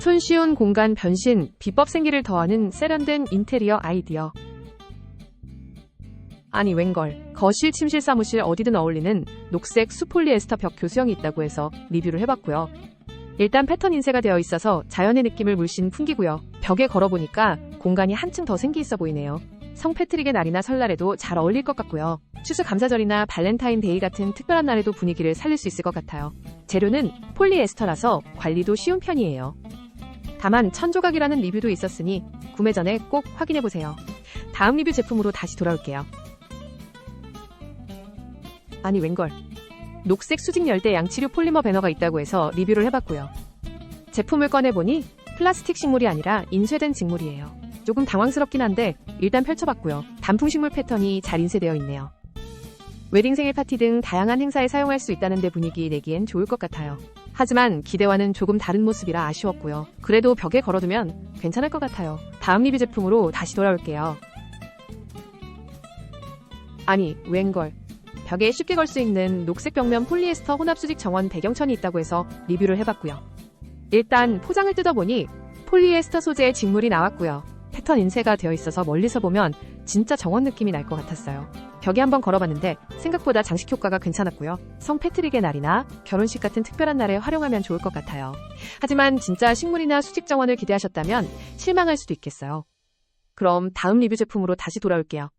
손쉬운 공간 변신, 비법 생기를 더하는 세련된 인테리어 아이디어. 아니 웬걸 거실 침실 사무실 어디든 어울리는 녹색 수폴리에스터 벽 교수형이 있다고 해서 리뷰를 해봤고요. 일단 패턴 인쇄가 되어 있어서 자연의 느낌을 물씬 풍기고요. 벽에 걸어보니까 공간이 한층 더 생기 있어 보이네요. 성 패트릭의 날이나 설날에도 잘 어울릴 것 같고요. 추수 감사절이나 발렌타인데이 같은 특별한 날에도 분위기를 살릴 수 있을 것 같아요. 재료는 폴리에스터라서 관리도 쉬운 편이에요. 다만 천조각이라는 리뷰도 있었으니 구매 전에 꼭 확인해보세요. 다음 리뷰 제품으로 다시 돌아올게요. 아니 웬걸 녹색 수직 열대 양치류 폴리머 배너가 있다고 해서 리뷰를 해봤고요. 제품을 꺼내보니 플라스틱 식물이 아니라 인쇄된 직물이에요. 조금 당황스럽긴 한데 일단 펼쳐봤고요. 단풍식물 패턴이 잘 인쇄되어 있네요. 웨딩 생일 파티 등 다양한 행사에 사용할 수 있다는데 분위기 내기엔 좋을 것 같아요. 하지만 기대와는 조금 다른 모습이라 아쉬웠고요. 그래도 벽에 걸어두면 괜찮을 것 같아요. 다음 리뷰 제품으로 다시 돌아올게요. 아니, 웬걸. 벽에 쉽게 걸 수 있는 녹색 벽면 폴리에스터 혼합 수직 정원 배경천이 있다고 해서 리뷰를 해봤고요. 일단 포장을 뜯어보니 폴리에스터 소재의 직물이 나왔고요. 패턴 인쇄가 되어 있어서 멀리서 보면 진짜 정원 느낌이 날 것 같았어요. 벽에 한번 걸어봤는데 생각보다 장식 효과가 괜찮았고요. 성 패트릭의 날이나 결혼식 같은 특별한 날에 활용하면 좋을 것 같아요. 하지만 진짜 식물이나 수직 정원을 기대하셨다면 실망할 수도 있겠어요. 그럼 다음 리뷰 제품으로 다시 돌아올게요.